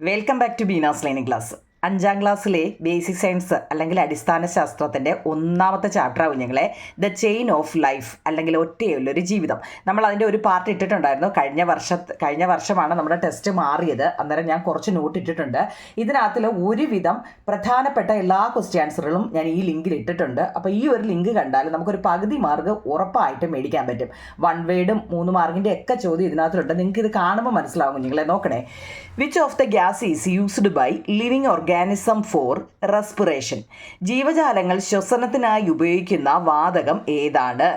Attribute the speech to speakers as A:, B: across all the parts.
A: welcome back to Beena's lining class അഞ്ചാം ക്ലാസ്സിലെ basic science അല്ലെങ്കിൽ അടിസ്ഥാന ശാസ്ത്രത്തിൻ്റെ ഒന്നാമത്തെ ചാപ്റ്റർ ആവും ഞങ്ങളെ ദ ചെയിൻ ഓഫ് ലൈഫ് അല്ലെങ്കിൽ ഒറ്റയുള്ളൊരു ജീവിതം നമ്മൾ അതിൻ്റെ ഒരു പാർട്ട് ഇട്ടിട്ടുണ്ടായിരുന്നു കഴിഞ്ഞ വർഷ കഴിഞ്ഞ വർഷമാണ് നമ്മുടെ ടെസ്റ്റ് മാറിയത് അന്നേരം ഞാൻ കുറച്ച് നോട്ട് ഇട്ടിട്ടുണ്ട് ഇതിനകത്തിൽ ഒരുവിധം പ്രധാനപ്പെട്ട എല്ലാ ക്വസ്റ്റ്യൻ ആൻസറുകളും ഞാൻ ഈ ലിങ്കിൽ ഇട്ടിട്ടുണ്ട് അപ്പോൾ ഈ ഒരു ലിങ്ക് കണ്ടാൽ നമുക്കൊരു പകുതി മാർക്ക് ഉറപ്പായിട്ട് മേടിക്കാൻ പറ്റും വൺ വേഡും മൂന്ന് മാർക്കിൻ്റെ ഒക്കെ ചോദ്യം ഇതിനകത്തിലുണ്ട് നിങ്ങൾക്ക് ഇത് കാണുമ്പോൾ മനസ്സിലാവും കുഞ്ഞുങ്ങളെ നോക്കണേ which of the gas is used by living organ organism for respiration ജീവജാലങ്ങൾ ശ്വസനത്തിനായി ഉപയോഗിക്കുന്ന വാതകം ഏതാണ്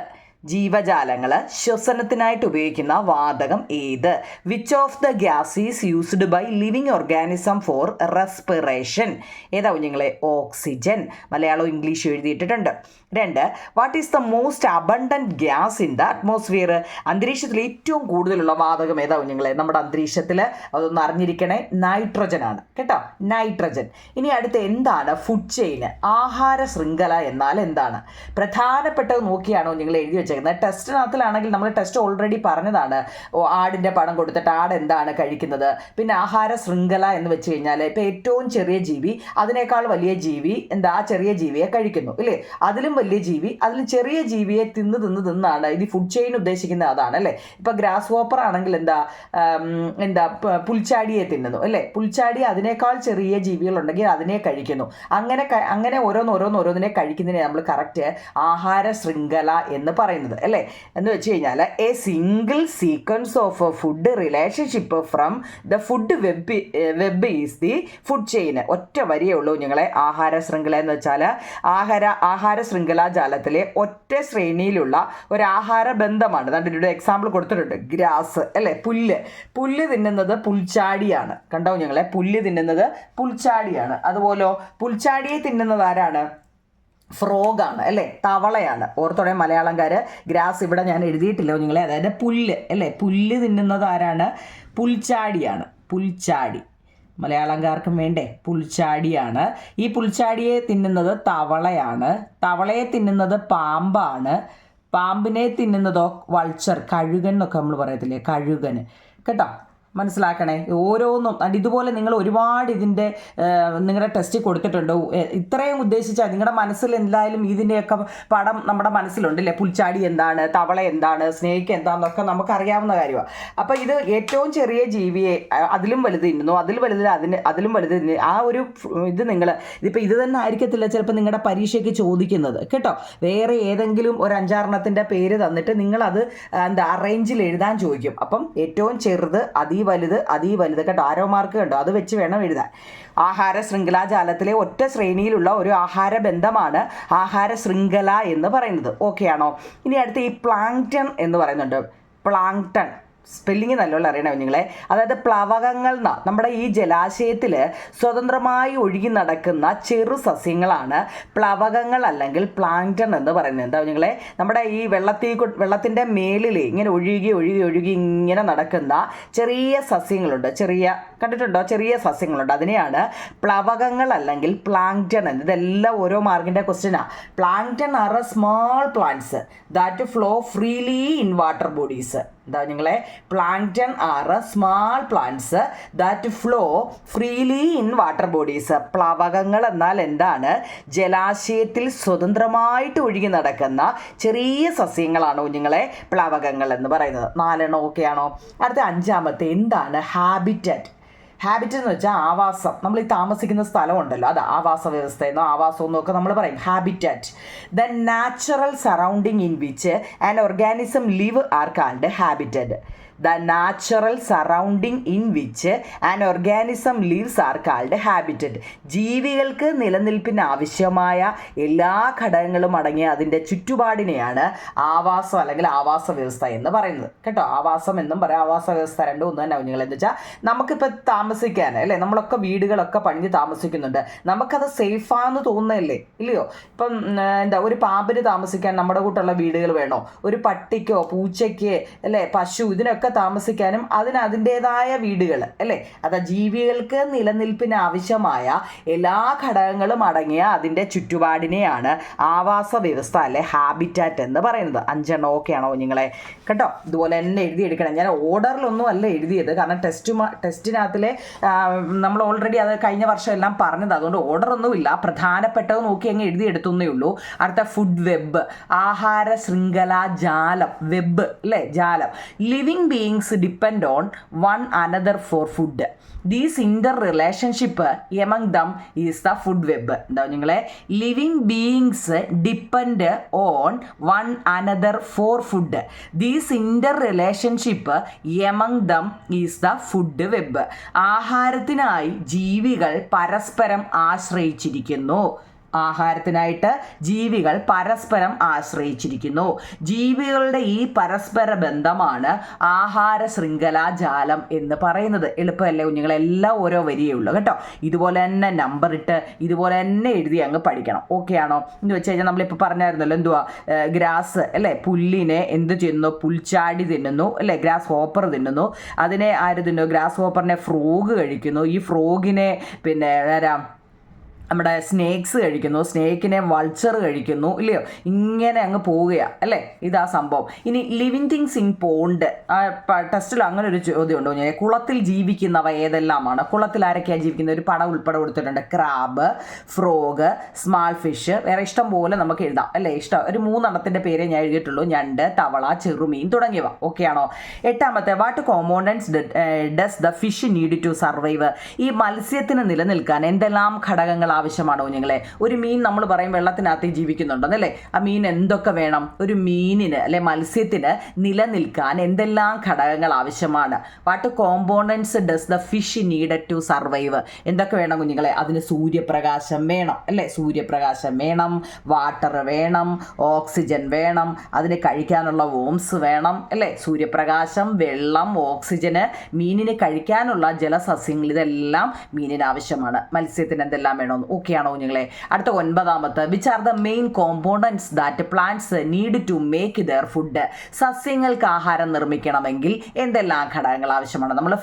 A: ജീവജാലങ്ങൾ ശ്വസനത്തിനായിട്ട് ഉപയോഗിക്കുന്ന വാതകം ഏത് which of the gas is used by living organism for respiration ഏതാവും നിങ്ങളെ ഓക്സിജൻ മലയാളവും ഇംഗ്ലീഷ് എഴുതിയിട്ടിട്ടുണ്ട് രണ്ട് what is the most abundant gas in the atmosphere അന്തരീക്ഷത്തിൽ ഏറ്റവും കൂടുതലുള്ള വാതകം ഏതാ കുഞ്ഞുങ്ങളെ നമ്മുടെ അന്തരീക്ഷത്തിൽ അതൊന്ന് അറിഞ്ഞിരിക്കണേ നൈട്രജൻ ആണ് കേട്ടോ നൈട്രജൻ ഇനി അടുത്ത് എന്താണ് ഫുഡ് ചെയിൻ ആഹാര ശൃംഖല എന്നാൽ എന്താണ് പ്രധാനപ്പെട്ടത് നോക്കിയാണോ കുഞ്ഞുങ്ങൾ എഴുതി വെച്ചേക്കുന്നത് ടെസ്റ്റിനകത്തിലാണെങ്കിൽ നമ്മൾ ടെസ്റ്റ് ഓൾറെഡി പറഞ്ഞതാണ് ആടിൻ്റെ പണം കൊടുത്തിട്ട് ആട് എന്താണ് കഴിക്കുന്നത് പിന്നെ ആഹാര ശൃംഖല എന്ന് വെച്ച് കഴിഞ്ഞാൽ ഇപ്പോൾ ഏറ്റവും ചെറിയ ജീവി അതിനേക്കാൾ വലിയ ജീവി എന്താ ചെറിയ ജീവിയെ കഴിക്കുന്നു ഇല്ലേ അതിലും വലിയ ജീവി അതിൽ ചെറിയ ജീവിയെ തിന്ന് തിന്ന് തിന്നാണ് ഇത് ഫുഡ് ചെയിൻ ഉദ്ദേശിക്കുന്നത് അതാണ് അല്ലേ ഇപ്പൊ ഗ്രാസ് വോപ്പർ ആണെങ്കിൽ എന്താ എന്താ പുൽച്ചാടിയെ തിന്നുന്നു അല്ലേ പുൽച്ചാടി അതിനേക്കാൾ ചെറിയ ജീവികളുണ്ടെങ്കിൽ അതിനെ കഴിക്കുന്നു അങ്ങനെ അങ്ങനെ ഓരോന്നോരോന്ന് ഓരോന്നിനെ കഴിക്കുന്നതിനെ നമ്മൾ കറക്റ്റ് ആഹാര ശൃംഖല എന്ന് പറയുന്നത് അല്ലേ എന്ന് വെച്ച് കഴിഞ്ഞാൽ a single sequence of food relationship from the food web web is the food chain ഒറ്റ വരിയേ ഉള്ളൂ ഞങ്ങളെ ആഹാര ശൃംഖല എന്ന് വെച്ചാൽ ആഹാര ആഹാര ശൃംഖല ശൃംഖലാജാലത്തിലെ ഒറ്റ ശ്രേണിയിലുള്ള ഒരു ആഹാര ബന്ധമാണ് അതാണ്ട് ഇവിടെ എക്സാമ്പിൾ കൊടുത്തിട്ടുണ്ട് ഗ്രാസ് അല്ലേ പുല്ല് പുല്ല് തിന്നുന്നത് പുൽച്ചാടിയാണ് കണ്ടോ ഞങ്ങളെ പുല്ല് തിന്നുന്നത് പുൽച്ചാടിയാണ് അതുപോലെ പുൽച്ചാടിയെ തിന്നുന്നത് ആരാണ് ഫ്രോഗാണ് അല്ലേ തവളയാണ് ഓർത്തോടെ മലയാളംകാർ ഗ്രാസ് ഇവിടെ ഞാൻ എഴുതിയിട്ടില്ലോ നിങ്ങളെ അതായത് പുല്ല് അല്ലേ പുല്ല് തിന്നുന്നത് ആരാണ് പുൽച്ചാടിയാണ് പുൽച്ചാടി മലയാളംകാർക്കും വേണ്ടേ പുൽച്ചാടിയാണ് ഈ പുൽച്ചാടിയെ തിന്നുന്നത് തവളയാണ് തവളയെ തിന്നുന്നത് പാമ്പാണ് പാമ്പിനെ തിന്നുന്നതോ വൾച്ചർ കഴുകൻ എന്നൊക്കെ നമ്മൾ പറയത്തില്ലേ കഴുകന് കേട്ടോ മനസ്സിലാക്കണേ ഓരോന്നും അത് ഇതുപോലെ നിങ്ങൾ ഒരുപാട് ഇതിൻ്റെ നിങ്ങളുടെ ടെസ്റ്റ് കൊടുത്തിട്ടുണ്ട് ഇത്രയും ഉദ്ദേശിച്ചാൽ നിങ്ങളുടെ മനസ്സിൽ എന്തായാലും ഇതിൻ്റെയൊക്കെ പടം നമ്മുടെ മനസ്സിലുണ്ട് അല്ലേ പുൽച്ചാടി എന്താണ് തവള എന്താണ് സ്നേക്ക് എന്താണെന്നൊക്കെ നമുക്കറിയാവുന്ന കാര്യമാണ് അപ്പോൾ ഇത് ഏറ്റവും ചെറിയ ജീവിയെ അതിലും വലുത് ഇന്നുന്നു അതിൽ വലുത് അതിന് അതിലും വലുത് ആ ഒരു ഇത് നിങ്ങൾ ഇതിപ്പോൾ ഇത് തന്നെ ആയിരിക്കത്തില്ല ചിലപ്പോൾ നിങ്ങളുടെ പരീക്ഷയ്ക്ക് ചോദിക്കുന്നത് കേട്ടോ വേറെ ഏതെങ്കിലും ഒരു അഞ്ചാറെണ്ണത്തിൻ്റെ പേര് തന്നിട്ട് നിങ്ങളത് എന്താ അറേഞ്ചിൽ എഴുതാൻ ചോദിക്കും അപ്പം ഏറ്റവും ചെറുത് അതീ വലുത് അതീ വലുത് കേട്ടോ ആരോ മാർക്ക് കണ്ടോ അത് വെച്ച് വേണം എഴുതാൻ ആഹാര ശൃംഖലാജാലത്തിലെ ഒറ്റ ശ്രേണിയിലുള്ള ഒരു ആഹാര ബന്ധമാണ് ആഹാര ശൃംഖല എന്ന് പറയുന്നത് ഓക്കെ ആണോ ഇനി അടുത്ത് ഈ പ്ലാങ്ടൺ എന്ന് പറയുന്നുണ്ട് പ്ലാങ്ടൺ സ്പെല്ലിങ് നല്ലോണം അറിയണം കുഞ്ഞുങ്ങളെ അതായത് പ്ലവകങ്ങൾ നമ്മുടെ ഈ ജലാശയത്തിൽ സ്വതന്ത്രമായി ഒഴുകി നടക്കുന്ന ചെറു സസ്യങ്ങളാണ് പ്ലവകങ്ങൾ അല്ലെങ്കിൽ പ്ലാങ്ക്ടൺ എന്ന് പറയുന്നത് എന്താ കുഞ്ഞുങ്ങളെ നമ്മുടെ ഈ വെള്ളത്തിൽ വെള്ളത്തിൻ്റെ മേലിൽ ഇങ്ങനെ ഒഴുകി ഒഴുകി ഒഴുകി ഇങ്ങനെ നടക്കുന്ന ചെറിയ സസ്യങ്ങളുണ്ട് ചെറിയ കണ്ടിട്ടുണ്ടോ ചെറിയ സസ്യങ്ങളുണ്ട് അതിനെയാണ് പ്ലവകങ്ങൾ അല്ലെങ്കിൽ പ്ലാങ്ക്ടൺ എന്ന് ഇതെല്ലാം ഓരോ മാർഗിൻ്റെ ക്വസ്റ്റ്യനാണ് plankton are a small plants that flow freely in water bodies എന്താ നിങ്ങളെ plankton are small plants that flow freely in water bodies പ്ലവകങ്ങൾ എന്നാൽ എന്താണ് ജലാശയത്തിൽ സ്വതന്ത്രമായിട്ട് ഒഴുകി നടക്കുന്ന ചെറിയ സസ്യങ്ങളാണ് കുഞ്ഞുങ്ങളെ പ്ലവകങ്ങൾ എന്ന് പറയുന്നത് നാലെണ്ണം ഓക്കെയാണോ അടുത്ത അഞ്ചാമത്തെ എന്താണ് ഹാബിറ്ററ്റ് ഹാബിറ്റ് എന്ന് വെച്ചാൽ ആവാസം നമ്മൾ ഈ താമസിക്കുന്ന സ്ഥലമുണ്ടല്ലോ അത് ആവാസ വ്യവസ്ഥ എന്നോ ആവാസം എന്നോ ഒക്കെ നമ്മൾ പറയും habitat the natural surrounding in which and organism live are called habitat the natural surrounding in which and organism leaves are called habitat ജീവികൾക്ക് നിലനിൽപ്പിന് ആവശ്യമായ എല്ലാ ഘടകങ്ങളും അടങ്ങിയ അതിൻ്റെ ചുറ്റുപാടിനെയാണ് ആവാസം അല്ലെങ്കിൽ ആവാസ വ്യവസ്ഥ എന്ന് പറയുന്നത് കേട്ടോ ആവാസം എന്നും പറയാം ആവാസ വ്യവസ്ഥ രണ്ടും ഒന്നും തന്നെ കുഞ്ഞുങ്ങൾ എന്ന് വെച്ചാൽ നമുക്കിപ്പോൾ താമസ താമസിക്കാൻ അല്ലേ നമ്മളൊക്കെ വീടുകളൊക്കെ പണിഞ്ഞ് താമസിക്കുന്നുണ്ട് നമുക്കത് സേഫാന്ന് തോന്നുന്നല്ലേ ഇല്ലയോ ഇപ്പം എന്താ ഒരു പാമ്പിന് താമസിക്കാൻ നമ്മുടെ കൂട്ടുള്ള വീടുകൾ വേണോ ഒരു പട്ടിക്കോ പൂച്ചയ്ക്ക് അല്ലെ പശു ഇതിനൊക്കെ താമസിക്കാനും അതിന് അതിൻ്റെതായ വീടുകൾ അല്ലേ അതാ ജീവികൾക്ക് നിലനിൽപ്പിന് ആവശ്യമായ എല്ലാ ഘടകങ്ങളും അടങ്ങിയ അതിൻ്റെ ചുറ്റുപാടിനെയാണ് ആവാസ വ്യവസ്ഥ അല്ലെ ഹാബിറ്റാറ്റ് എന്ന് പറയുന്നത് അഞ്ചെണ്ണം ഓക്കെയാണോ നിങ്ങളെ കേട്ടോ ഇതുപോലെ തന്നെ എഴുതിയെടുക്കണം ഞാൻ ഓർഡറിലൊന്നും അല്ല എഴുതിയത് കാരണം ടെസ്റ്റ് ടെസ്റ്റിനകത്തിലെ നമ്മൾ ഓൾറെഡി അത് കഴിഞ്ഞ വർഷം എല്ലാം പറഞ്ഞത് അതുകൊണ്ട് ഓർഡറൊന്നുമില്ല പ്രധാനപ്പെട്ടത് നോക്കി അങ്ങ് എഴുതിയെടുത്തുന്നേ ഉള്ളൂ അടുത്ത ഫുഡ് വെബ് ആഹാര ശൃംഖല ജാലം വെബ് അല്ലേ ജാലം living beings depend on one another for food these interrelationship among them is the food web എന്താ നിങ്ങളെ living beings depend on one another for food these interrelationship among them is the food web ആഹാരത്തിനായി ജീവികൾ പരസ്പരം ആശ്രയിച്ചിരിക്കുന്നു ആഹാരത്തിനായിട്ട് ജീവികൾ പരസ്പരം ആശ്രയിച്ചിരിക്കുന്നു ജീവികളുടെ ഈ പരസ്പര ബന്ധമാണ് ആഹാര ജാലം എന്ന് പറയുന്നത് എളുപ്പമല്ലേ കുഞ്ഞുങ്ങളെല്ലാം ഓരോ വരിയേ ഉള്ളൂ കേട്ടോ ഇതുപോലെ തന്നെ നമ്പർ ഇട്ട് ഇതുപോലെ തന്നെ എഴുതി അങ്ങ് പഠിക്കണം ഓക്കെ ആണോ എന്ന് വെച്ച് കഴിഞ്ഞാൽ നമ്മളിപ്പോൾ പറഞ്ഞായിരുന്നല്ലോ എന്തുവാ ഗ്രാസ് അല്ലേ പുല്ലിനെ എന്ത് ചെയ്യുന്നു പുൽച്ചാടി തിന്നുന്നു അല്ലേ ഗ്രാസ് ഹോപ്പർ തിന്നുന്നു അതിനെ ആര് തിന്നു ഗ്രാസ് ഹോപ്പറിനെ ഫ്രോഗ് കഴിക്കുന്നു ഈ ഫ്രോഗിനെ പിന്നെ ആരാ നമ്മുടെ സ്നേക്സ് കഴിക്കുന്നു സ്നേക്കിനെ വൾച്ചർ കഴിക്കുന്നു ഇല്ലയോ ഇങ്ങനെ അങ്ങ് പോവുകയാണ് അല്ലേ ഇതാ സംഭവം ഇനി ലിവിങ് തിങ്സ് ഇൻ പോണ്ട് ടെസ്റ്റിൽ അങ്ങനെ ഒരു ചോദ്യം ഉണ്ടോ ഞാൻ കുളത്തിൽ ജീവിക്കുന്നവ ഏതെല്ലാമാണ് കുളത്തിൽ ആരൊക്കെയാണ് ജീവിക്കുന്നത് ഒരു പടം ഉൾപ്പെടെ കൊടുത്തിട്ടുണ്ട് ക്രാബ് ഫ്രോഗ് സ്മാൾ ഫിഷ് വേറെ ഇഷ്ടം പോലെ നമുക്ക് എഴുതാം അല്ലേ ഇഷ്ടം ഒരു മൂന്നെണ്ണത്തിന്റെ പേരെ ഞാൻ എഴുതിയിട്ടുള്ളൂ ഞണ്ട് തവള ചെറുമീൻ തുടങ്ങിയവ ഓക്കെ ആണോ എട്ടാമത്തെ what components does the fish need to survive ഈ മത്സ്യത്തിന് നിലനിൽക്കാൻ എന്തെല്ലാം ഘടകങ്ങൾ ആവശ്യമാണോ ഞങ്ങളെ ഒരു മീൻ നമ്മൾ പറയും വെള്ളത്തിനകത്ത് ജീവിക്കുന്നുണ്ടെന്നല്ലേ ആ മീൻ എന്തൊക്കെ വേണം ഒരു മീനിന് അല്ലെ മത്സ്യത്തിന് നിലനിൽക്കാൻ എന്തെല്ലാം ഘടകങ്ങൾ ആവശ്യമാണ് what components does the fish needed to survive എന്തൊക്കെ വേണം കുഞ്ഞുങ്ങളെ അതിന് സൂര്യപ്രകാശം വേണം അല്ലേ സൂര്യപ്രകാശം വേണം വാട്ടർ വേണം ഓക്സിജൻ വേണം അതിന് കഴിക്കാനുള്ള വോംസ് വേണം അല്ലേ സൂര്യപ്രകാശം വെള്ളം ഓക്സിജന് മീനിന് കഴിക്കാനുള്ള ജലസസ്യങ്ങൾ ഇതെല്ലാം മീനിന് ആവശ്യമാണ് മത്സ്യത്തിന് എന്തെല്ലാം വേണം ഓക്കെയാണോ കുഞ്ഞുങ്ങളെ അടുത്ത ഒൻപതാമത്തെ which are the main components that plants need to make their food സസ്യങ്ങൾക്ക് ആഹാരം നിർമ്മിക്കണമെങ്കിൽ എന്തെല്ലാം ഘടകങ്ങൾ ആവശ്യമാണ് നമ്മൾ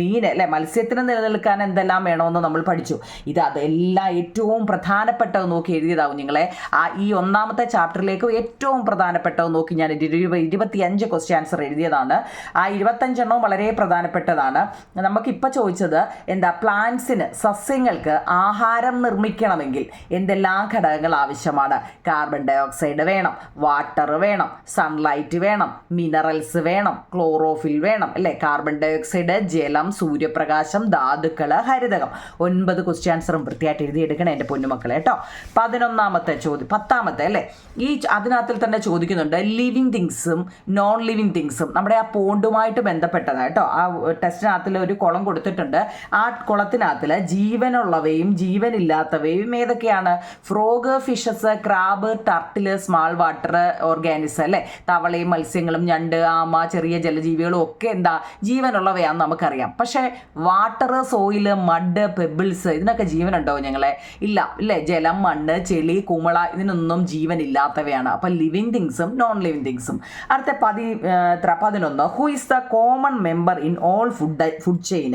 A: മീൻ അല്ലെ മത്സ്യത്തിന് നിലനിൽക്കാൻ എന്തെല്ലാം വേണമെന്ന് നമ്മൾ പഠിച്ചു ഇത് അതെല്ലാം ഏറ്റവും പ്രധാനപ്പെട്ടത് നോക്കി എഴുതിയതാവും കുഞ്ഞുങ്ങളെ ആ ഈ ഒന്നാമത്തെ ചാപ്റ്ററിലേക്ക് ഏറ്റവും പ്രധാനപ്പെട്ടത് നോക്കി ഞാൻ ഇരുപത്തിയഞ്ച് ക്വസ്റ്റ്യൻ ആൻസർ എഴുതിയതാണ് ആ ഇരുപത്തഞ്ചെണ്ണവും വളരെ പ്രധാനപ്പെട്ടതാണ് നമുക്കിപ്പോൾ ചോദിച്ചത് എന്താ പ്ലാന്റ്സിന് സസ്യങ്ങൾക്ക് ആഹാരം മരം നിർമ്മിക്കണമെങ്കിൽ എന്തെല്ലാം ഘടകങ്ങൾ ആവശ്യമാണ് കാർബൺ ഡയോക്സൈഡ് വേണം വാട്ടർ വേണം സൺലൈറ്റ് വേണം മിനറൽസ് വേണം ക്ലോറോഫിൽ വേണം അല്ലേ കാർബൺ ഡയോക്സൈഡ് ജലം സൂര്യപ്രകാശം ധാതുക്കൾ ഹരിതകം ഒൻപത് ക്വസ്റ്റ്യൻ ആൻസറും വൃത്തിയായിട്ട് എഴുതിയെടുക്കണം എൻ്റെ പൊന്നുമക്കളെ കേട്ടോ പതിനൊന്നാമത്തെ ചോദ്യം പത്താമത്തെ അല്ലേ ഈ അതിനകത്തിൽ തന്നെ ചോദിക്കുന്നുണ്ട് ലിവിങ് തിങ്സും നോൺ ലിവിങ് തിങ്സും നമ്മുടെ ആ പോണ്ടുമായിട്ട് ബന്ധപ്പെട്ടതാണ് കേട്ടോ ആ ടെസ്റ്റിനകത്തിൽ ഒരു കുളം കൊടുത്തിട്ടുണ്ട് ആ കുളത്തിനകത്തിൽ ജീവനുള്ളവയും ജീവൻ ജീവനില്ലാത്തവയും ഏതൊക്കെയാണ് frog fishes crab turtle small water organism അല്ലേ തവളയും മത്സ്യങ്ങളും ഞണ്ട് ആമ ചെറിയ ജലജീവികളും ഒക്കെ എന്താ ജീവനുള്ളവയാണെന്ന് നമുക്കറിയാം പക്ഷേ വാട്ടർ സോയില് മഡ് പെബിൾസ് ഇതിനൊക്കെ ജീവനുണ്ടോ ഞങ്ങളെ ഇല്ല ഇല്ലേ ജലം മണ്ണ് ചെളി കുമള ഇതിനൊന്നും ജീവനില്ലാത്തവയാണ് അപ്പം ലിവിങ് തിങ്സും നോൺ ലിവിങ് തിങ്സും അടുത്ത പതി പതിനൊന്ന് who is the common member in all food food chain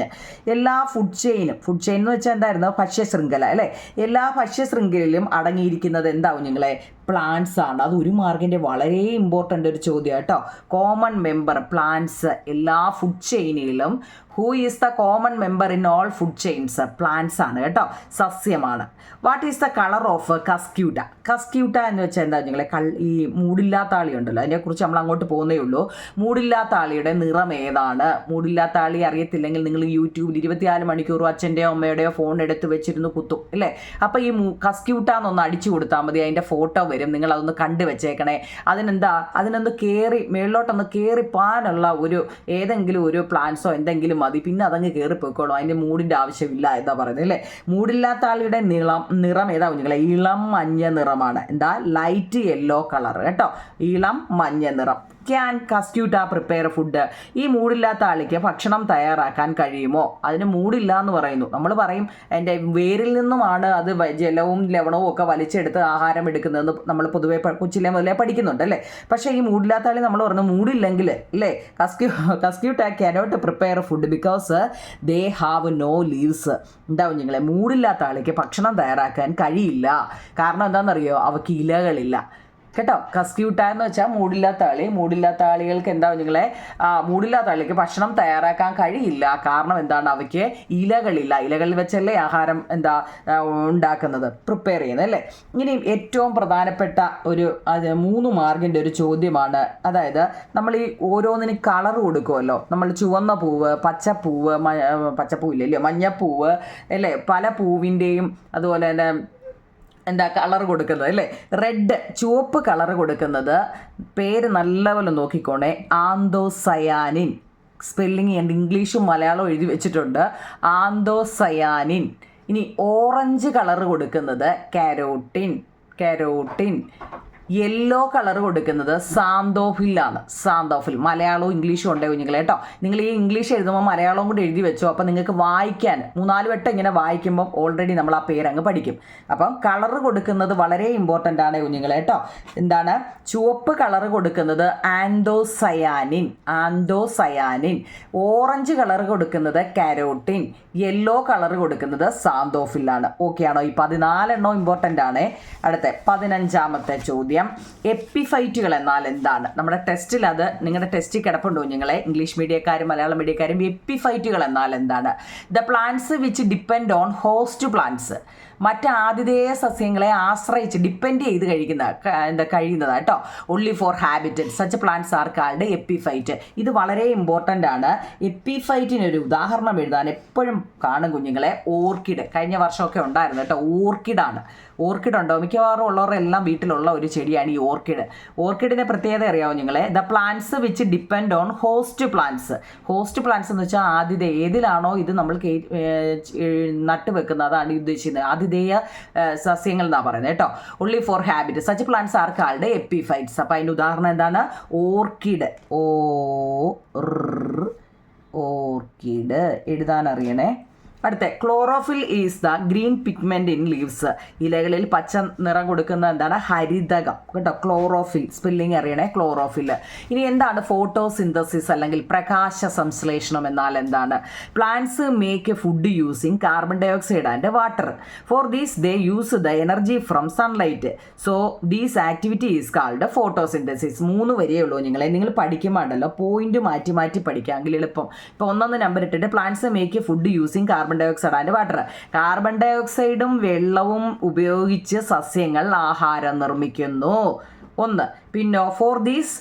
A: എല്ലാ ഫുഡ് ചെയിനും ഫുഡ് ചെയിൻ എന്ന് വെച്ചാൽ എന്തായിരുന്നു ശൃംഖല അല്ലേ എല്ലാ ശൃംഖലയിലും അടങ്ങിയിരിക്കുന്നത് എന്താവും നിങ്ങളെ പ്ലാന്റ്സ് ആണ് അത് ഒരു മാർഗിൻ്റെ വളരെ ഇമ്പോർട്ടൻ്റ് ഒരു ചോദ്യം കേട്ടോ കോമൺ മെമ്പർ പ്ലാന്റ്സ് എല്ലാ food ചെയിനിലും who is the common member in all food chains plants ആണ് കേട്ടോ സസ്യമാണ് what is the colour of cuscuta cuscuta എന്ന് വെച്ചാൽ എന്താ നിങ്ങളെ കൾ ഈ മൂടില്ലാത്ത ആളിയുണ്ടല്ലോ അതിനെക്കുറിച്ച് നമ്മൾ അങ്ങോട്ട് പോകുന്നേ ഉള്ളൂ മൂടില്ലാത്ത ആളിയുടെ നിറം ഏതാണ് മൂടില്ലാത്ത ആളി അറിയത്തില്ലെങ്കിൽ നിങ്ങൾ യൂട്യൂബിൽ ഇരുപത്തിനാല് മണിക്കൂറും അച്ഛൻ്റെയോ അമ്മയുടെയോ ഫോൺ എടുത്ത് വെച്ചിരുന്ന് കുത്തും അല്ലേ അപ്പോൾ ഈ കസ്ക്യൂട്ട എന്നൊന്ന് അടിച്ചു കൊടുത്താൽ മതി അതിൻ്റെ ഫോട്ടോ വരും നിങ്ങൾ അതൊന്ന് കണ്ടു വെച്ചേക്കണേ അതിനെന്താ അതിനൊന്ന് കയറി മേളിലോട്ടൊന്ന് കയറി പോകാനുള്ള ഒരു ഏതെങ്കിലും ഒരു പ്ലാൻസോ എന്തെങ്കിലും മതി പിന്നെ അതങ്ങ് കയറി പോയിക്കോളും അതിൻ്റെ മൂടിൻ്റെ ആവശ്യമില്ല എന്താ പറയുന്നത് അല്ലേ മൂടില്ലാത്ത ആളുടെ നിളം നിറം ഏതാ കുഞ്ഞുങ്ങളെ ഇളം മഞ്ഞ നിറമാണ് എന്താ ലൈറ്റ് യെല്ലോ കളർ കേട്ടോ ഇളം മഞ്ഞ നിറം ക്യാൻ കസ്റ്റ്യൂട്ട് ആ പ്രിപ്പയർ ഫുഡ് ഈ മൂടില്ലാത്ത ആളിക്ക് ഭക്ഷണം തയ്യാറാക്കാൻ കഴിയുമോ അതിന് മൂടില്ല എന്ന് പറയുന്നു നമ്മൾ പറയും എൻ്റെ വേരിൽ നിന്നുമാണ് അത് ജലവും ലവണവും ഒക്കെ വലിച്ചെടുത്ത് ആഹാരം എടുക്കുന്നതെന്ന് നമ്മൾ പൊതുവെ കൊച്ചിലെ മുതലേ പഠിക്കുന്നുണ്ട് അല്ലേ പക്ഷേ ഈ മൂടില്ലാത്ത ആളി നമ്മൾ പറഞ്ഞു മൂടില്ലെങ്കിൽ അല്ലേ കസ്ക്യൂ കസ്ക്യൂട്ട് ആ cannot prepare food because they have no leaves ഉണ്ടാവും ഞങ്ങളെ മൂടില്ലാത്ത ആളിക്ക് ഭക്ഷണം തയ്യാറാക്കാൻ കഴിയില്ല കാരണം എന്താണെന്നറിയോ അവക്ക് ഇലകളില്ല കേട്ടോ കസ്ക്യൂട്ട എന്ന് വെച്ചാൽ മൂടില്ലാത്ത ആളി മൂടില്ലാത്ത ആളികൾക്ക് എന്താ നിങ്ങളെ മൂടില്ലാത്ത ആളികൾക്ക് ഭക്ഷണം തയ്യാറാക്കാൻ കഴിയില്ല കാരണം എന്താണ് അവയ്ക്ക് ഇലകളില്ല ഇലകളിൽ വെച്ചല്ലേ ആഹാരം എന്താ ഉണ്ടാക്കുന്നത് പ്രിപ്പയർ ചെയ്യുന്നത് അല്ലേ ഇനി ഏറ്റവും പ്രധാനപ്പെട്ട ഒരു അത് മൂന്ന് മാർഗിൻ്റെ ഒരു ചോദ്യമാണ് അതായത് നമ്മൾ ഈ ഓരോന്നിന് കളർ കൊടുക്കുമല്ലോ നമ്മൾ ചുവന്ന പൂവ് പച്ചപ്പൂവ് പച്ചപ്പൂവില്ലല്ലോ മഞ്ഞപ്പൂവ് അല്ലേ പല പൂവിൻ്റെയും അതുപോലെ തന്നെ എന്താ കളർ കൊടുക്കുന്നത് അല്ലേ റെഡ് ചുവപ്പ് കളർ കൊടുക്കുന്നത് പേര് നല്ലപോലെ നോക്കിക്കോണേ ആന്തോസയാനിൻ സ്പെല്ലിംഗ് ഉണ്ട് ഇംഗ്ലീഷും മലയാളവും എഴുതി വെച്ചിട്ടുണ്ട് ആന്തോസയാനിൻ ഇനി ഓറഞ്ച് കളർ കൊടുക്കുന്നത് കാരോട്ടിൻ കാരോട്ടിൻ യെല്ലോ കളർ കൊടുക്കുന്നത് ആണ് സാന്തോഫിൽ മലയാളവും ഇംഗ്ലീഷും ഉണ്ട് കുഞ്ഞുങ്ങളെ കേട്ടോ നിങ്ങൾ ഈ ഇംഗ്ലീഷ് എഴുതുമ്പോൾ മലയാളവും കൂടി എഴുതി വെച്ചോ അപ്പോൾ നിങ്ങൾക്ക് വായിക്കാൻ മൂന്നാല് വട്ടം ഇങ്ങനെ വായിക്കുമ്പോൾ ഓൾറെഡി നമ്മൾ ആ പേര് അങ്ങ് പഠിക്കും അപ്പം കളർ കൊടുക്കുന്നത് വളരെ ഇമ്പോർട്ടൻ്റ് ആണ് കുഞ്ഞുങ്ങളെ കേട്ടോ എന്താണ് ചുവപ്പ് കളർ കൊടുക്കുന്നത് ആൻഡോസയാനിൻ ആൻഡോസയാനിൻ ഓറഞ്ച് കളർ കൊടുക്കുന്നത് കാരോട്ടിൻ യെല്ലോ കളർ കൊടുക്കുന്നത് ആണ് ഓക്കെ ആണോ ഈ പതിനാലെണ്ണോ ഇമ്പോർട്ടൻ്റ് ആണ് അടുത്ത പതിനഞ്ചാമത്തെ ചോദ്യം ചോദിക്കാം എപ്പിഫൈറ്റുകൾ എന്നാൽ എന്താണ് നമ്മുടെ ടെസ്റ്റിൽ അത് നിങ്ങളുടെ ടെസ്റ്റിൽ കിടപ്പുണ്ടോ നിങ്ങളെ ഇംഗ്ലീഷ് മീഡിയക്കാരും മലയാളം മീഡിയക്കാരും എപ്പിഫൈറ്റുകൾ എന്നാൽ എന്താണ് the plants which depend on host plants മറ്റ് ആതിഥേയ സസ്യങ്ങളെ ആശ്രയിച്ച് ഡിപ്പെൻഡ് ചെയ്ത് കഴിക്കുന്ന എന്താ കഴിയുന്നത് കേട്ടോ only for habit such plants are called epiphyte ഇത് വളരെ ഇമ്പോർട്ടൻ്റ് ആണ് എപ്പിഫൈറ്റിനൊരു ഉദാഹരണം എഴുതാൻ എപ്പോഴും കാണും കുഞ്ഞുങ്ങളെ ഓർക്കിഡ് കഴിഞ്ഞ വർഷമൊക്കെ ഉണ്ടായിരുന്നു കേട്ടോ ഓർക്കിഡാണ് ഓർക്കിഡ് ഉണ്ടോ മിക്കവാറും ഉള്ളവരുടെ എല്ലാം വീട്ടിലുള്ള ഒരു ചെടിയാണ് ഈ ഓർക്കിഡ് ഓർക്കിഡിൻ്റെ പ്രത്യേകത അറിയാമോ നിങ്ങളെ the plants which depend on host plants host plants എന്ന് വെച്ചാൽ ആതിഥ ഏതിലാണോ ഇത് നമ്മൾ നട്ട് വെക്കുന്നത് അതാണ് ഉദ്ദേശിക്കുന്നത് ആതിഥേയ സസ്യങ്ങൾ എന്നാണ് പറയുന്നത് കേട്ടോ only for habit such plants are called epiphytes അപ്പം അതിൻ്റെ ഉദാഹരണം എന്താണ് ഓർക്കിഡ് ഓ ഓർക്കിഡ് എഴുതാൻ അറിയണേ അടുത്ത chlorophyll is the green pigment in leaves ഇലകളിൽ പച്ച നിറം കൊടുക്കുന്ന എന്താണ് ഹരിതകം കേട്ടോ ക്ലോറോഫിൽ സ്പെല്ലിംഗ് അറിയണേ ക്ലോറോഫിൽ ഇനി എന്താണ് ഫോട്ടോസിന്തസിസ് അല്ലെങ്കിൽ പ്രകാശ സംശ്ലേഷണം എന്നാൽ എന്താണ് plants make food using carbon dioxide and water for these they use the energy from sunlight so these activity is called photosynthesis മൂന്ന് വരെയേ ഉള്ളൂ നിങ്ങളെ നിങ്ങൾ പഠിക്കുമ്പോണ്ടല്ലോ പോയിന്റ് മാറ്റി മാറ്റി പഠിക്കാമെങ്കിൽ എളുപ്പം ഇപ്പോൾ ഒന്നൊന്ന് നമ്പർ ഇട്ടിട്ട് plants make food using carbon carbon oxide and water carbon dye ഓക്സൈഡും വെള്ളവും ഉപയോഗിച്ച് സസ്യങ്ങൾ ആഹാരം നിർമ്മിക്കുന്നു ഒന്ന് പിന്നെ for these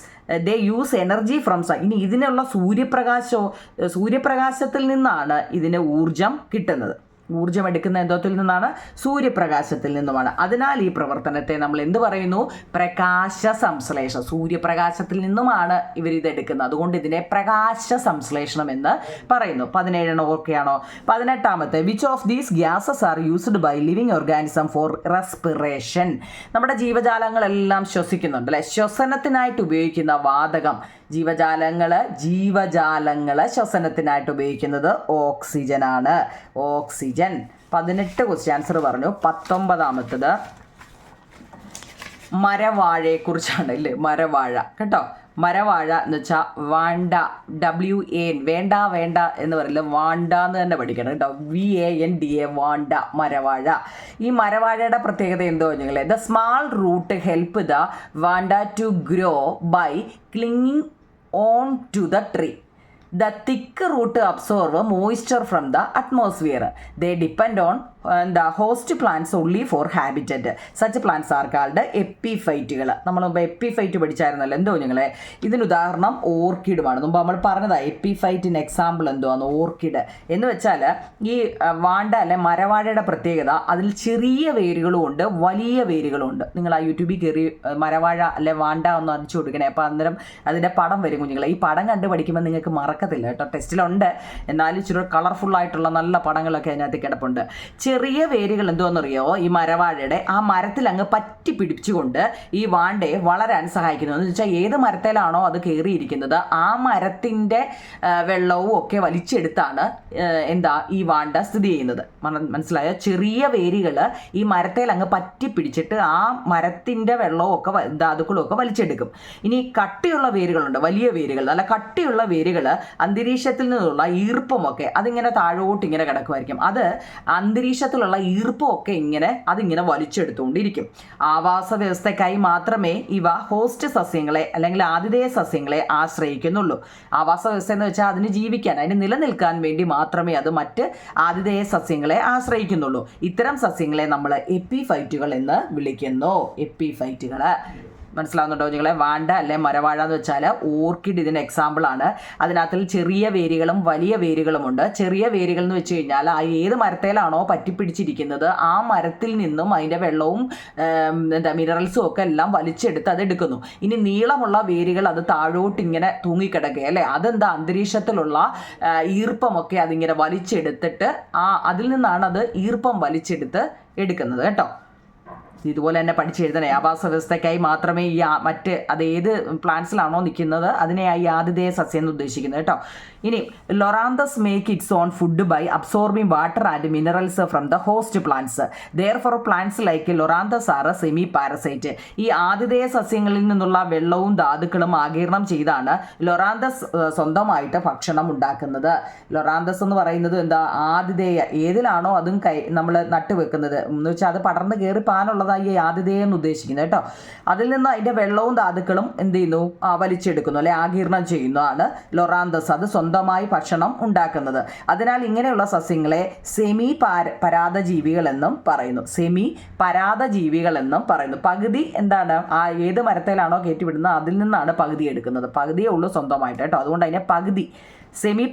A: they use energy from sun ഇനി ഇതിനുള്ള സൂര്യപ്രകാശോ സൂര്യപ്രകാശത്തിൽ നിന്നാണ് ഇതിന് ഊർജം കിട്ടുന്നത് ഊർജ്ജം എടുക്കുന്ന എന്തോത്തിൽ നിന്നാണ് സൂര്യപ്രകാശത്തിൽ നിന്നുമാണ് അതിനാൽ ഈ പ്രവർത്തനത്തെ നമ്മൾ എന്ത് പറയുന്നു പ്രകാശ സംശ്ലേഷണം സൂര്യപ്രകാശത്തിൽ നിന്നുമാണ് ഇവർ ഇതെടുക്കുന്നത് അതുകൊണ്ട് ഇതിനെ പ്രകാശ സംശ്ലേഷണം എന്ന് പറയുന്നു പതിനേഴെണ്ണം ഓക്കെയാണോ പതിനെട്ടാമത്തെ which of these gases are used by living organism for respiration നമ്മുടെ ജീവജാലങ്ങളെല്ലാം ശ്വസിക്കുന്നുണ്ട് അല്ലെ ശ്വസനത്തിനായിട്ട് ഉപയോഗിക്കുന്ന വാതകം ജീവജാലങ്ങൾ ജീവജാലങ്ങൾ ശ്വസനത്തിനായിട്ട് ഉപയോഗിക്കുന്നത് ഓക്സിജനാണ് ഓക്സിജൻ പതിനെട്ട് ക്വസ്റ്റ്യൻ ആൻസർ പറഞ്ഞു പത്തൊമ്പതാമത്തത് മരവാഴയെക്കുറിച്ചാണ് അല്ലേ മരവാഴ കേട്ടോ മരവാഴ എന്ന് വെച്ചാൽ വാണ്ട ഡബ്ല്യു എൻ വേണ്ട വേണ്ട എന്ന് പറയുന്നത് വാണ്ട എന്ന് തന്നെ പഠിക്കണം കേട്ടോ V A N D A vanda മരവാഴ ഈ മരവാഴയുടെ പ്രത്യേകത എന്തോ നിങ്ങൾ the small root help the vanda to grow by clinging onto the tree. The thick root absorb moisture from the atmosphere. They depend on എന്താ host plants only for habitat such plants are called എപ്പിഫൈറ്റുകൾ നമ്മൾ മുമ്പ് epiphyte പഠിച്ചായിരുന്നല്ലോ എന്തോ ഞങ്ങളെ ഇതിനുദാഹരണം ഓർക്കിഡുമാണ് മുമ്പ് നമ്മൾ പറഞ്ഞതാണ് എപ്പിഫൈറ്റിന് example എന്തോ ആണ് ഓർക്കിഡ് എന്ന് വെച്ചാൽ ഈ വാണ്ട അല്ലെ മരവാഴയുടെ പ്രത്യേകത അതിൽ ചെറിയ വേരുകളും ഉണ്ട് വലിയ വേരുകളും ഉണ്ട് നിങ്ങൾ ആ യൂട്യൂബിൽ കയറി മരവാഴ അല്ലെ വാണ്ട ഒന്ന് അടിച്ചു കൊടുക്കണേ അപ്പോൾ അന്നേരം അതിൻ്റെ പടം വരും കുഞ്ഞുങ്ങളെ ഈ പടം കണ്ട് പഠിക്കുമ്പോൾ നിങ്ങൾക്ക് മറക്കത്തില്ല കേട്ടോ ടെസ്റ്റിലുണ്ട് എന്നാലും ഇച്ചിരി കളർഫുള്ളായിട്ടുള്ള നല്ല പടങ്ങളൊക്കെ അതിനകത്ത് കിടപ്പുണ്ട് ചെറിയ വേരുകൾ എന്തോന്നറിയോ ഈ മരവാഴയുടെ ആ മരത്തിൽ അങ്ങ് പറ്റി പിടിപ്പിച്ചുകൊണ്ട് ഈ വാണ്ടയെ വളരാൻ സഹായിക്കുന്നു എന്ന് വെച്ചാൽ ഏത് മരത്തിലാണോ അത് കയറിയിരിക്കുന്നത് ആ മരത്തിൻ്റെ വെള്ളവും ഒക്കെ വലിച്ചെടുത്താണ് എന്താ ഈ വാണ്ട സ്ഥിതി ചെയ്യുന്നത് മനസ്സിലായോ ചെറിയ വേരുകൾ ഈ മരത്തിൽ അങ്ങ് പറ്റി പിടിച്ചിട്ട് ആ മരത്തിൻ്റെ വെള്ളവും ഒക്കെ ധാതുക്കളും ഒക്കെ വലിച്ചെടുക്കും ഇനി കട്ടിയുള്ള വേരുകളുണ്ട് വലിയ വേരുകൾ നല്ല കട്ടിയുള്ള വേരുകൾ അന്തരീക്ഷത്തിൽ നിന്നുള്ള ഈർപ്പമൊക്കെ അതിങ്ങനെ താഴോട്ട് ഇങ്ങനെ കിടക്കുമായിരിക്കും അത് അന്തരീക്ഷ അന്തരീക്ഷത്തിലുള്ള ഈർപ്പമൊക്കെ ഇങ്ങനെ അതിങ്ങനെ വലിച്ചെടുത്തുകൊണ്ടിരിക്കും ആവാസ വ്യവസ്ഥയ്ക്കായി മാത്രമേ ഇവ ഹോസ്റ്റ് സസ്യങ്ങളെ അല്ലെങ്കിൽ ആതിഥേയ സസ്യങ്ങളെ ആശ്രയിക്കുന്നുള്ളൂ ആവാസ വ്യവസ്ഥ എന്ന് വെച്ചാൽ അതിന് ജീവിക്കാൻ അതിന് നിലനിൽക്കാൻ വേണ്ടി മാത്രമേ അത് മറ്റ് ആതിഥേയ സസ്യങ്ങളെ ആശ്രയിക്കുന്നുള്ളൂ ഇത്തരം സസ്യങ്ങളെ നമ്മൾ എപ്പിഫൈറ്റുകൾ എന്ന് വിളിക്കുന്നു എപ്പിഫൈറ്റുകൾ മനസ്സിലാവുന്നുണ്ടോ നിങ്ങളെ വാണ്ട അല്ലെ മരവാഴ എന്ന് വെച്ചാൽ ഓർക്കിഡ് ഇതിന് എക്സാമ്പിൾ ആണ് അതിനകത്തിൽ ചെറിയ വേരുകളും വലിയ വേരുകളും ഉണ്ട് ചെറിയ വേരുകൾ എന്ന് വെച്ച് കഴിഞ്ഞാൽ ആ ഏത് മരത്തേലാണോ പറ്റിപ്പിടിച്ചിരിക്കുന്നത് ആ മരത്തിൽ നിന്നും അതിൻ്റെ വെള്ളവും എന്താ മിനറൽസും ഒക്കെ എല്ലാം വലിച്ചെടുത്ത് അത് എടുക്കുന്നു ഇനി നീളമുള്ള വേരുകൾ അത് താഴോട്ട് ഇങ്ങനെ തൂങ്ങിക്കിടക്കുക അല്ലേ അതെന്താ അന്തരീക്ഷത്തിലുള്ള ഈർപ്പമൊക്കെ അതിങ്ങനെ വലിച്ചെടുത്തിട്ട് ആ അതിൽ നിന്നാണ് അത് ഈർപ്പം വലിച്ചെടുത്ത് എടുക്കുന്നത് കേട്ടോ ഇതുപോലെ തന്നെ പഠിച്ചെഴുതണേ ആവാസ വ്യവസ്ഥയ്ക്കായി മാത്രമേ ഈ മറ്റ് അത് ഏത് പ്ലാന്റ്സിലാണോ നിൽക്കുന്നത് അതിനെ ഈ ആതിഥേയ സസ്യം എന്ന് ഉദ്ദേശിക്കുന്നത് കേട്ടോ ഇനി loranthus make its own food by absorbing water and minerals from the host plants therefore plants like loranthus are semi parasite ഈ ആതിഥേയ സസ്യങ്ങളിൽ നിന്നുള്ള വെള്ളവും ധാതുക്കളും ആകിരണം ചെയ്താണ് ലൊറാന്തസ് സ്വന്തമായിട്ട് ഭക്ഷണം ഉണ്ടാക്കുന്നത് ലൊറാന്തസ് എന്ന് പറയുന്നത് എന്താ ആതിഥേയ ഏതിലാണോ അതും കൈ നമ്മൾ നട്ടുവെക്കുന്നത് എന്ന് വെച്ചാൽ അത് പടർന്ന് കയറി പാനുള്ളത് ഐ ആതിഥേയ എന്ന് ഉദ്ദേശിക്കുന്നത് കേട്ടോ അതിൽ നിന്ന് അതിൻ്റെ വെള്ളവും ധാതുക്കളും എന്ത് ചെയ്യുന്നു വലിച്ചെടുക്കുന്നു അല്ലെ ആകീർണം ചെയ്യുന്നതാണ് ലൊറാന്തസ് അത് സ്വന്തമായി ഭക്ഷണം ഉണ്ടാക്കുന്നത് അതിനാൽ ഇങ്ങനെയുള്ള സസ്യങ്ങളെ സെമി പരാതജീവികൾ എന്നും പറയുന്നു സെമി പരാതജീവികൾ എന്നും പറയുന്നു പകുതി എന്താണ് ആ ഏത് മരത്തിലാണോ കയറ്റിവിടുന്നത് അതിൽ നിന്നാണ് പകുതി എടുക്കുന്നത് പകുതിയേ ഉള്ളൂ സ്വന്തമായിട്ട് കേട്ടോ അതുകൊണ്ട് അതിനെ പകുതി സെമി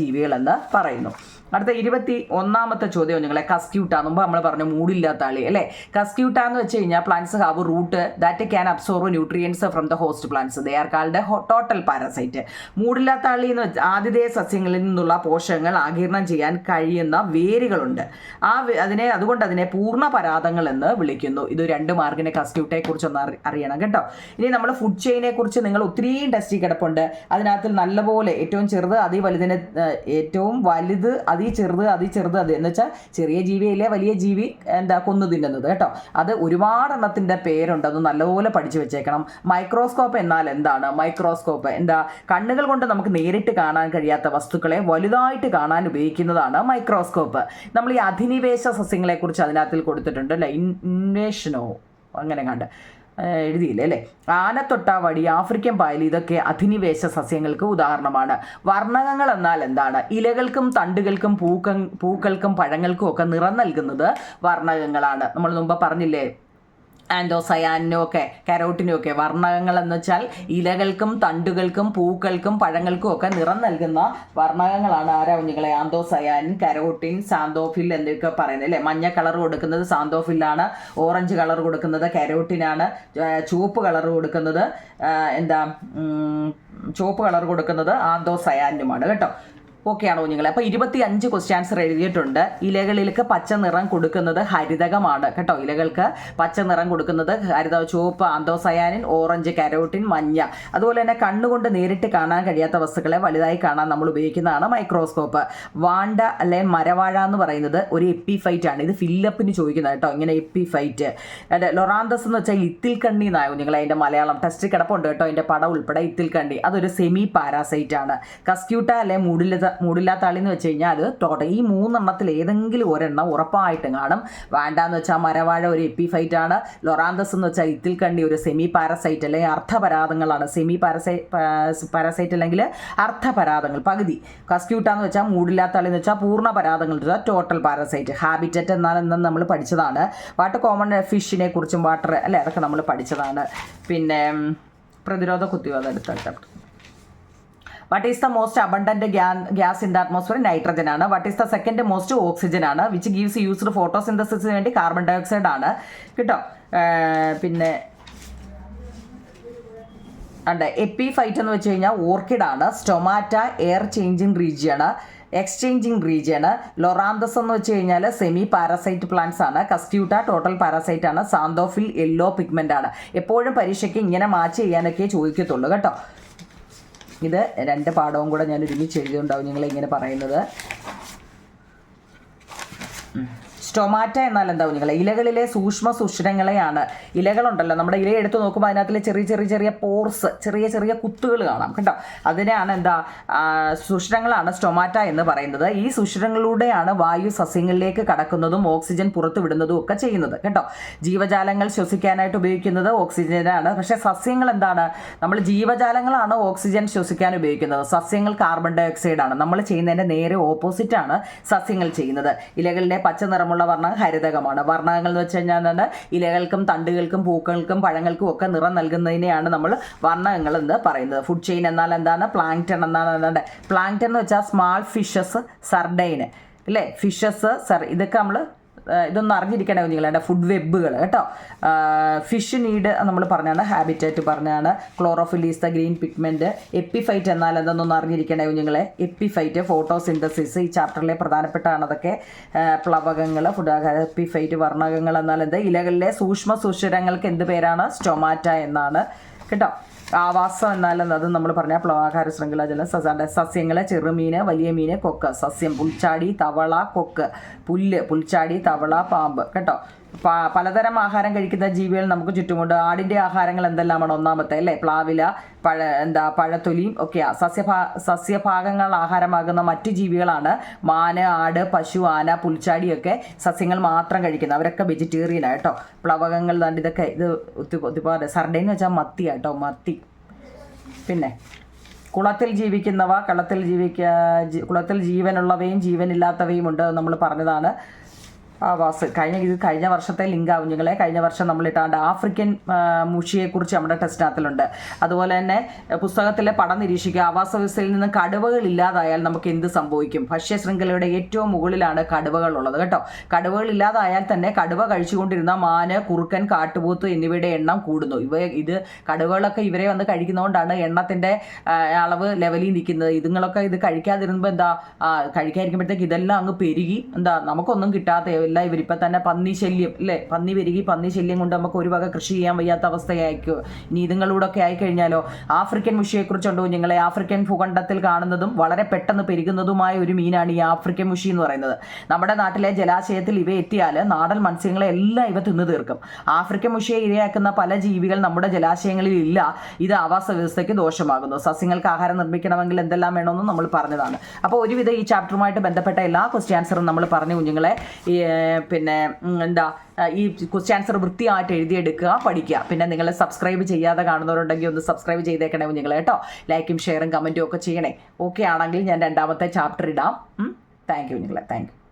A: ജീവികൾ എന്ന് പറയുന്നു അടുത്ത ഇരുപത്തി ഒന്നാമത്തെ ചോദ്യം നിങ്ങളെ കസ്ക്യൂട്ട മുമ്പ് നമ്മൾ പറഞ്ഞു മൂടില്ലാത്ത ആളി അല്ലേ കസ്ക്യൂട്ട എന്ന് വെച്ച് കഴിഞ്ഞാൽ plants have root that can absorb nutrients from the host plants they are called total parasite മൂടില്ലാത്ത ആളി എന്ന് വെച്ചാൽ ആതിഥേയ സസ്യങ്ങളിൽ നിന്നുള്ള പോഷകങ്ങൾ ആകിരണം ചെയ്യാൻ കഴിയുന്ന വേരുകളുണ്ട് ആ അതിനെ അതുകൊണ്ട് അതിനെ പൂർണ്ണ പരാതങ്ങൾ എന്ന് വിളിക്കുന്നു ഇത് രണ്ട് മാർഗിനെ കസ്ക്യൂട്ടെ കുറിച്ച് ഒന്ന് അറിയണം കേട്ടോ ഇനി നമ്മൾ ഫുഡ് ചെയിനെ കുറിച്ച് നിങ്ങൾ ഒത്തിരിയും ടെസ്റ്റ് കിടപ്പുണ്ട് അതിനകത്ത് നല്ലപോലെ ഏറ്റവും ചെറുത് അതി വലുതിനെ ഏറ്റവും വലുത് അതി അതി ചെറുത് അതി ചെറുത് അത് എന്ന് വെച്ചാൽ ചെറിയ ജീവിയിലെ വലിയ ജീവി എന്താ കൊന്നു തിന്നുന്നത് കേട്ടോ അത് ഒരുപാടെണ്ണത്തിൻ്റെ പേരുണ്ട് അത് നല്ലപോലെ പഠിച്ചു വെച്ചേക്കണം മൈക്രോസ്കോപ്പ് എന്നാൽ എന്താണ് മൈക്രോസ്കോപ്പ് എന്താ കണ്ണുകൾ കൊണ്ട് നമുക്ക് നേരിട്ട് കാണാൻ കഴിയാത്ത വസ്തുക്കളെ വലുതായിട്ട് കാണാൻ ഉപയോഗിക്കുന്നതാണ് മൈക്രോസ്കോപ്പ് നമ്മൾ ഈ അധിനിവേശ സസ്യങ്ങളെക്കുറിച്ച് അതിനകത്തിൽ കൊടുത്തിട്ടുണ്ട് അല്ലേ ഇൻവേഷനോ അങ്ങനെ കണ്ട് എഴുതിയില്ല അല്ലേ ആനത്തൊട്ടാവടി ആഫ്രിക്കൻ പായൽ ഇതൊക്കെ അധിനിവേശ സസ്യങ്ങൾക്ക് ഉദാഹരണമാണ് വർണ്ണകങ്ങൾ എന്നാൽ എന്താണ് ഇലകൾക്കും തണ്ടുകൾക്കും പൂക്ക പൂക്കൾക്കും പഴങ്ങൾക്കും ഒക്കെ നിറം നൽകുന്നത് വർണ്ണകങ്ങളാണ് നമ്മൾ മുമ്പ് പറഞ്ഞില്ലേ സയാനിനും ഒക്കെ കരോട്ടിനും ഒക്കെ വർണ്ണകങ്ങൾ എന്ന് വെച്ചാൽ ഇലകൾക്കും തണ്ടുകൾക്കും പൂക്കൾക്കും പഴങ്ങൾക്കും ഒക്കെ നിറം നൽകുന്ന വർണ്ണകങ്ങളാണ് ആരവഞ്ഞുകളെ ആന്തോസയാനിൻ കരോട്ടിൻ സാന്തോഫിൽ എന്നൊക്കെ പറയുന്നത് അല്ലേ മഞ്ഞ കളർ കൊടുക്കുന്നത് സാന്തോഫിലാണ് ഓറഞ്ച് കളർ കൊടുക്കുന്നത് കരോട്ടിനാണ് ചുവപ്പ് കളർ കൊടുക്കുന്നത് എന്താ ചുവപ്പ് കളർ കൊടുക്കുന്നത് ആന്തോസയാനിനുമാണ് കേട്ടോ ഓക്കെയാണോ കുഞ്ഞുങ്ങളെ അപ്പോൾ ഇരുപത്തി അഞ്ച് ക്വസ്റ്റ്യാൻസ് എഴുതിയിട്ടുണ്ട് ഇലകളിലേക്ക് പച്ച നിറം കൊടുക്കുന്നത് ഹരിതകമാണ് കേട്ടോ ഇലകൾക്ക് പച്ച നിറം കൊടുക്കുന്നത് ഹരിത ചുവപ്പ് ആന്തോസയാനിൻ ഓറഞ്ച് കരോട്ടിൻ മഞ്ഞ അതുപോലെ തന്നെ കണ്ണുകൊണ്ട് നേരിട്ട് കാണാൻ കഴിയാത്ത വസ്തുക്കളെ വലുതായി കാണാൻ നമ്മൾ ഉപയോഗിക്കുന്നതാണ് മൈക്രോസ്കോപ്പ് വാണ്ട അല്ലെ മരവാഴ എന്ന് പറയുന്നത് ഒരു എപ്പിഫൈറ്റ് ആണ് ഇത് ഫില്ലപ്പിന് ചോദിക്കുന്നത് കേട്ടോ ഇങ്ങനെ എപ്പിഫൈറ്റ് അല്ലെ ലൊറാന്തസ് എന്ന് വെച്ചാൽ ഇത്തിൽ കണ്ണി എന്നായ കുഞ്ഞുങ്ങളെ അതിൻ്റെ മലയാളം ടെസ്റ്റ് കിടപ്പുണ്ട് കേട്ടോ അതിൻ്റെ പടം ഉൾപ്പെടെ ഇത്തിൽ കണ്ണി അതൊരു സെമി പാരാസൈറ്റ് ആണ് കസ്ക്യൂട്ട അല്ലെ മൂടിലത മൂടില്ലാത്ത ആളിന്ന് വെച്ച് കഴിഞ്ഞാൽ അത് ടോട്ടൽ ഈ മൂന്നെണ്ണത്തിൽ ഏതെങ്കിലും ഒരെണ്ണം ഉറപ്പായിട്ടും കാണും വേണ്ടാന്ന് വെച്ചാൽ മരവാഴ ഒരു എപ്പിഫൈറ്റ് ആണ് ലൊറാന്തസ് എന്ന് വെച്ചാൽ ഇത്തിൽ കണ്ടി ഒരു സെമി പാരസൈറ്റ് അല്ലെങ്കിൽ അർത്ഥപരാധങ്ങളാണ് സെമി പാരസൈ പാരസൈറ്റ് അല്ലെങ്കിൽ അർത്ഥപരാധങ്ങൾ പകുതി കസ്ക്യൂട്ടാന്ന് വെച്ചാൽ മൂടില്ലാത്ത ആളിന്ന് വെച്ചാൽ പൂർണ്ണ പരാധങ്ങൾ ടോട്ടൽ പാരസൈറ്റ് ഹാബിറ്ററ്റ് എന്നാൽ എന്നും നമ്മൾ പഠിച്ചതാണ് വാട്ടർ കോമൺ ഫിഷിനെ കുറിച്ചും വാട്ടർ അല്ലേ അതൊക്കെ നമ്മൾ പഠിച്ചതാണ് പിന്നെ പ്രതിരോധ കുത്തിവാദം അടുത്ത chapter what is the most abundant gas in the atmosphere nitrogen ആണ് what is the second most oxygen ആണ് വിച്ച് ഗീവ്സ് യൂസ്ഡ് ഫോട്ടോ സിന്തസിന് വേണ്ടി കാർബൺ ഡയോക്സൈഡ് ആണ് കേട്ടോ പിന്നെ അണ്ട് എപ്പി ഫൈറ്റ് എന്ന് വെച്ച് കഴിഞ്ഞാൽ ഓർക്കിഡ് ആണ് stomata air changing region exchanging region loranthus എന്ന് വെച്ച് കഴിഞ്ഞാൽ സെമി പാരസൈറ്റ് പ്ലാന്റ്സ് ആണ് കസ്റ്റ്യൂട്ട ടോട്ടൽ പാരസൈറ്റ് ആണ് സാന്തോഫിൽ യെല്ലോ പിഗ്മെന്റ് ആണ് എപ്പോഴും പരീക്ഷയ്ക്ക് ഇങ്ങനെ മാച്ച് ചെയ്യാനൊക്കെ ചോദിക്കത്തുള്ളൂ കേട്ടോ ഇത് രണ്ട് പാഠവും കൂടെ ഞാൻ ഒരുമിച്ച് എഴുതിയുണ്ടാവും ഇങ്ങനെ പറയുന്നത് സ്റ്റൊമാറ്റ എന്നാൽ എന്താ നിങ്ങൾ ഇലകളിലെ സൂക്ഷ്മ സുഷിരങ്ങളെയാണ് ഇലകളുണ്ടല്ലോ നമ്മുടെ ഇല എടുത്ത് നോക്കുമ്പോൾ അതിനകത്തിലെ ചെറിയ ചെറിയ ചെറിയ പോർസ് ചെറിയ ചെറിയ കുത്തുകൾ കാണാം കേട്ടോ അതിനെയാണ് എന്താ സുഷിരങ്ങളാണ് സ്റ്റൊമാറ്റ എന്ന് പറയുന്നത് ഈ സുഷിരങ്ങളിലൂടെയാണ് വായു സസ്യങ്ങളിലേക്ക് കടക്കുന്നതും ഓക്സിജൻ പുറത്തുവിടുന്നതും ഒക്കെ ചെയ്യുന്നത് കേട്ടോ ജീവജാലങ്ങൾ ശ്വസിക്കാനായിട്ട് ഉപയോഗിക്കുന്നത് ഓക്സിജനാണ് പക്ഷേ സസ്യങ്ങൾ എന്താണ് നമ്മൾ ജീവജാലങ്ങളാണ് ഓക്സിജൻ ശ്വസിക്കാൻ ഉപയോഗിക്കുന്നത് സസ്യങ്ങൾ കാർബൺ ഡയോക്സൈഡാണ് നമ്മൾ ചെയ്യുന്നതിൻ്റെ നേരെ ഓപ്പോസിറ്റാണ് സസ്യങ്ങൾ ചെയ്യുന്നത് ഇലകളിലെ പച്ച നിറമുള്ള വർണ്ണ ഹരിതകമാണ് വർണ്ണകങ്ങൾ എന്ന് വെച്ച് കഴിഞ്ഞാൽ തന്നെ ഇലകൾക്കും തണ്ടുകൾക്കും പൂക്കൾക്കും പഴങ്ങൾക്കും ഒക്കെ നിറം നൽകുന്നതിനെയാണ് നമ്മൾ വർണ്ണകങ്ങൾ എന്ന് പറയുന്നത് ഫുഡ് ചെയിൻ എന്നാൽ എന്താണ് പ്ലാങ്ക്ടൺ എന്നാണ് എന്താണ് പ്ലാങ്ക്ടൺ എന്ന് വെച്ചാൽ സ്മാൾ ഫിഷസ് സർഡൈന് അല്ലേ ഫിഷസ് സർ ഇതൊക്കെ നമ്മൾ ഇതൊന്നും അറിഞ്ഞിരിക്കണേ കുഞ്ഞുങ്ങളുടെ ഫുഡ് വെബുകൾ കേട്ടോ ഫിഷ് നീഡ് നമ്മൾ പറഞ്ഞാണ് ഹാബിറ്റാറ്റ് പറഞ്ഞാണ് chlorophyll is the green pigment epiphyte എന്നാൽ എന്തെന്നൊന്നും അറിഞ്ഞിരിക്കണേ കുഞ്ഞുങ്ങളെ എപ്പിഫൈറ്റ് ഫോട്ടോസിന്തസിസ് ഈ ചാപ്റ്ററിലെ പ്രധാനപ്പെട്ടാണ് അതൊക്കെ പ്ലവകങ്ങൾ ഫുഡ് എപ്പിഫൈറ്റ് വർണ്ണകങ്ങൾ എന്നാൽ എന്ത് ഇലകളിലെ സൂക്ഷ്മ സുഷിരങ്ങൾക്ക് എന്ത് പേരാണ് സ്റ്റൊമാറ്റ എന്നാണ് കേട്ടോ ആവാസം എന്നാലും അത് നമ്മൾ പറഞ്ഞ പ്ലവാകാര ജല സസാൻ്റെ സസ്യങ്ങൾ ചെറുമീൻ വലിയ മീൻ കൊക്ക് സസ്യം പുൽച്ചാടി തവള കൊക്ക് പുല്ല് പുൽച്ചാടി തവള പാമ്പ് കേട്ടോ പലതരം ആഹാരം കഴിക്കുന്ന ജീവികൾ നമുക്ക് ചുറ്റുമുണ്ട് ആടിൻ്റെ ആഹാരങ്ങൾ എന്തെല്ലാമാണ് ഒന്നാമത്തെ അല്ലേ പ്ലാവില പഴ എന്താ പഴത്തൊലിയും ഒക്കെയാ സസ്യഭാ സസ്യഭാഗങ്ങൾ ആഹാരമാകുന്ന മറ്റു ജീവികളാണ് മാന് ആട് പശു ആന പുൽച്ചാടിയൊക്കെ സസ്യങ്ങൾ മാത്രം കഴിക്കുന്നത് അവരൊക്കെ വെജിറ്റേറിയൻ കേട്ടോ പ്ലവകങ്ങൾ തണ്ട് ഇതൊക്കെ ഇത് ഒരുപാട് എന്ന് വെച്ചാൽ മത്തി കേട്ടോ മത്തി പിന്നെ കുളത്തിൽ ജീവിക്കുന്നവ കളത്തിൽ ജീവിക്ക കുളത്തിൽ ജീവനുള്ളവയും ജീവനില്ലാത്തവയും ഉണ്ട് നമ്മൾ പറഞ്ഞതാണ് വാസ് കഴിഞ്ഞ ഇത് കഴിഞ്ഞ വർഷത്തെ ലിംഗാ കുഞ്ഞുങ്ങളെ കഴിഞ്ഞ വർഷം നമ്മൾ ഇട്ടാണ്ട് ആഫ്രിക്കൻ മൂഷിയെക്കുറിച്ച് നമ്മുടെ ടെസ്റ്റിനകത്തിലുണ്ട് അതുപോലെ തന്നെ പുസ്തകത്തിലെ പടം നിരീക്ഷിക്കുക ആവാസ വ്യവസ്ഥയിൽ നിന്ന് കടുവകൾ ഇല്ലാതായാൽ നമുക്ക് എന്ത് സംഭവിക്കും ഭക്ഷ്യ ശൃംഖലയുടെ ഏറ്റവും മുകളിലാണ് കടുവകൾ ഉള്ളത് കേട്ടോ കടുവകൾ ഇല്ലാതായാൽ തന്നെ കടുവ കഴിച്ചുകൊണ്ടിരുന്ന മാന് കുറുക്കൻ കാട്ടുപോത്ത് എന്നിവയുടെ എണ്ണം കൂടുന്നു ഇവ ഇത് കടുവകളൊക്കെ ഇവരെ വന്ന് കഴിക്കുന്നതുകൊണ്ടാണ് എണ്ണത്തിൻ്റെ അളവ് ലെവലിൽ നിൽക്കുന്നത് ഇതുങ്ങളൊക്കെ ഇത് കഴിക്കാതിരുമ്പോൾ എന്താ കഴിക്കാതിരിക്കുമ്പോഴത്തേക്ക് ഇതെല്ലാം അങ്ങ് പെരുകി എന്താ നമുക്കൊന്നും കിട്ടാത്ത ഇല്ല ഇവരിപ്പോൾ തന്നെ പന്നി ശല്യം അല്ലേ പന്നി പെരുകി പന്നി ശല്യം കൊണ്ട് നമുക്ക് ഒരു വക കൃഷി ചെയ്യാൻ വയ്യാത്ത അവസ്ഥയായിരിക്കും ഇനി ഒക്കെ ആയിക്കഴിഞ്ഞാലോ ആഫ്രിക്കൻ മുഷിയെക്കുറിച്ചുണ്ടോ കുഞ്ഞുങ്ങളെ ആഫ്രിക്കൻ ഭൂഖണ്ഡത്തിൽ കാണുന്നതും വളരെ പെട്ടെന്ന് പെരുകുന്നതുമായ ഒരു മീനാണ് ഈ ആഫ്രിക്കൻ മുഷി എന്ന് പറയുന്നത് നമ്മുടെ നാട്ടിലെ ജലാശയത്തിൽ ഇവ എത്തിയാൽ നാടൻ മത്സ്യങ്ങളെ എല്ലാം ഇവ തിന്നു തീർക്കും ആഫ്രിക്കൻ മുഷിയെ ഇരയാക്കുന്ന പല ജീവികൾ നമ്മുടെ ജലാശയങ്ങളിൽ ഇല്ല ഇത് ആവാസ വ്യവസ്ഥയ്ക്ക് ദോഷമാകുന്നു സസ്യങ്ങൾക്ക് ആഹാരം നിർമ്മിക്കണമെങ്കിൽ എന്തെല്ലാം വേണമെന്നും നമ്മൾ പറഞ്ഞതാണ് അപ്പോൾ ഒരുവിധം ഈ ചാപ്റ്ററുമായിട്ട് ബന്ധപ്പെട്ട എല്ലാ ക്വസ്റ്റ്യൻസറും നമ്മൾ പറഞ്ഞു കുഞ്ഞുങ്ങളെ പിന്നെ എന്താ ഈ ക്വസ്റ്റ്യൻ ആൻസർ വൃത്തിയായിട്ട് എഴുതിയെടുക്കുക പഠിക്കുക പിന്നെ നിങ്ങൾ സബ്സ്ക്രൈബ് ചെയ്യാതെ കാണുന്നവരുണ്ടെങ്കിൽ ഒന്ന് സബ്സ്ക്രൈബ് ചെയ്തേക്കണേ നിങ്ങൾ കേട്ടോ ലൈക്കും ഷെയറും കമൻറ്റും ഒക്കെ ചെയ്യണേ ഓക്കെ ആണെങ്കിൽ ഞാൻ രണ്ടാമത്തെ ചാപ്റ്റർ ഇടാം താങ്ക് യു നിങ്ങളെ താങ്ക് യു